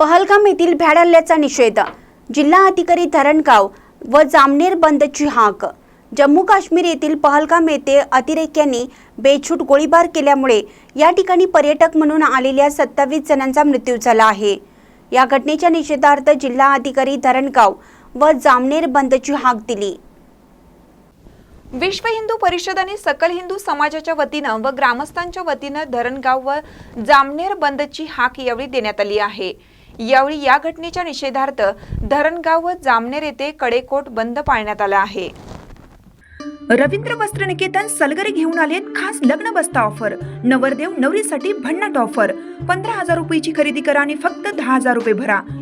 पहलगाम येथील भ्याड हल्ल्याचा निषेध. जिल्हा अधिकारी धरणगाव व जामनेर बंदची हाक. जम्मू काश्मीर येथील पहलगाम येथे अतिरेक्यांनी बेछूट गोळीबार केल्यामुळे या ठिकाणी पर्यटक म्हणून आलेल्या सत्तावीस जणांचा मृत्यू झाला आहे. या घटनेच्या निषेधार्थ जिल्हा अधिकारी धरणगाव व जामनेर बंदची हाक दिली. विश्व हिंदू परिषद आणि सकल हिंदू समाजाच्या वतीनं व ग्रामस्थांच्या वतीनं धरणगाव व जामनेर बंदची हाक यावेळी देण्यात आली आहे. यावेळी या घटनेच्या निषेधार्थ धरणगाव व जामनेर येथे कडेकोट बंद पाळण्यात आला आहे. रवींद्र वस्त्र निकेतन सलगरे घेऊन आलेत खास लग्न बस्ता ऑफर. नवरदेव नवरीसाठी भन्नाट ऑफर. पंधरा हजार रुपयाची खरेदी करा आणि फक्त दहा हजार रुपये भरा.